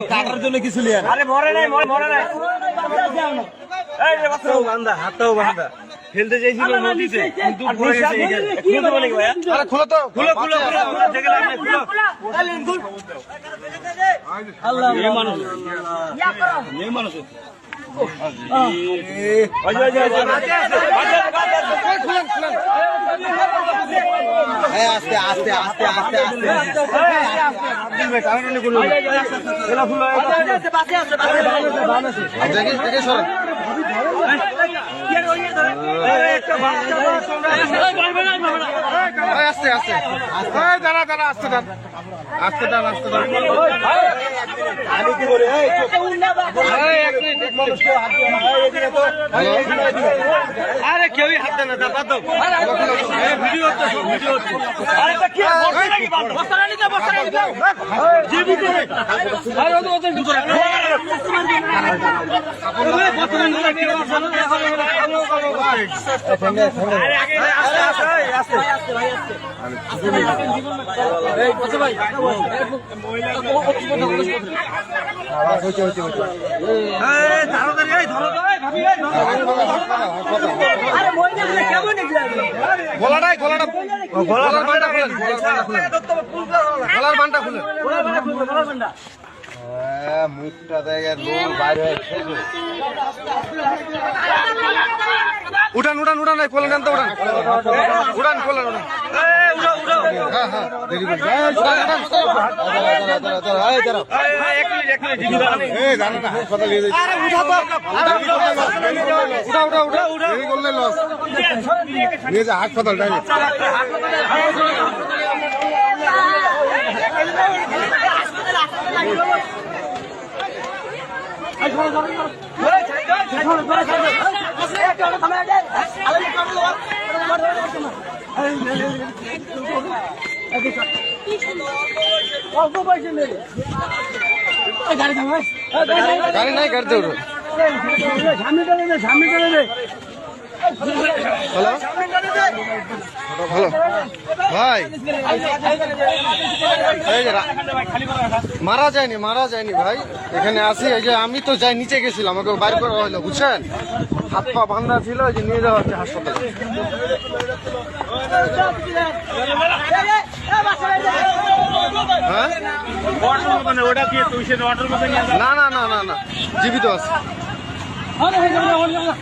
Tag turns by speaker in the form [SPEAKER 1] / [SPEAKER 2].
[SPEAKER 1] টাকার জন্য কিছু লিয়া
[SPEAKER 2] আরে মরে নাই মরে মরে নাই। এই যে বাচ্চা।
[SPEAKER 1] বান্ধা হাতটাও বান্ধা। ফেলতে চাইছিল নদীতে কিন্তু পড়ে গেছে
[SPEAKER 2] খুলতে বলে কি ভাইয়া
[SPEAKER 3] আরে খুলো তো
[SPEAKER 2] খুলো খুলো খুলো খুলো দেখে লাগবে খুলো
[SPEAKER 1] মেয়ে মানুষ। মেয়ে মানুষ।
[SPEAKER 2] ওই যে ওই যে ওই যে বাঁচে আছে আছে আছে
[SPEAKER 3] খুলেন খুলেন
[SPEAKER 1] এই আস্তে আস্তে আস্তে আস্তে আস্তে
[SPEAKER 3] আস্তে আস্তে দাঁড়া দাঁড়া আস্তে দাঁড়া আস্তে দাঁড়া আস্তে দাঁড়া।
[SPEAKER 2] আরে কেউই হাত দেয় না তা বাদ দাও তাড়াতাড়ি ধরো তো ভাবি এই ধরো
[SPEAKER 3] গলাটাই গলাটা গলার বানটা খুলেন গলার বানটা খুলেন মুখটা খুলে গলার বাইরে উঠান উঠান উঠান নেন তো উঠান উঠান কোলে উঠান
[SPEAKER 2] এই উড়ো উড়ো
[SPEAKER 3] হ্যাঁ হ্যাঁ দেরি করছি এই, উঠান উঠান দাঁড়া, দাঁড়া, দাঁড়া, এই, দাঁড়া।
[SPEAKER 2] এই, এই, এক মিনিট এক মিনিট ভিডিও বানানি
[SPEAKER 3] এই, দাঁড়া না, হাসপাতাল নিয়ে যাচ্ছি। উঠা, উঠা, উঠা। দেরি করলে loss। নিয়ে হ্যালো? হ্যালো? ভাই। মারা যায়নি মারা যায়নি ভাই। এখানে আসি এই যে আমি তো যাই নিচে গেছিলাম আমাকে বাইর করা হলো বুঝছেন? হাত পা বান্ধা ছিল এই যে নিয়ে যাওয়া হচ্ছে হাসপাতালে। হ্যাঁ। না না না না না। জীবিত আছে। ਆ ਲੈ ਜਾ ਹੁਣ ਜਾ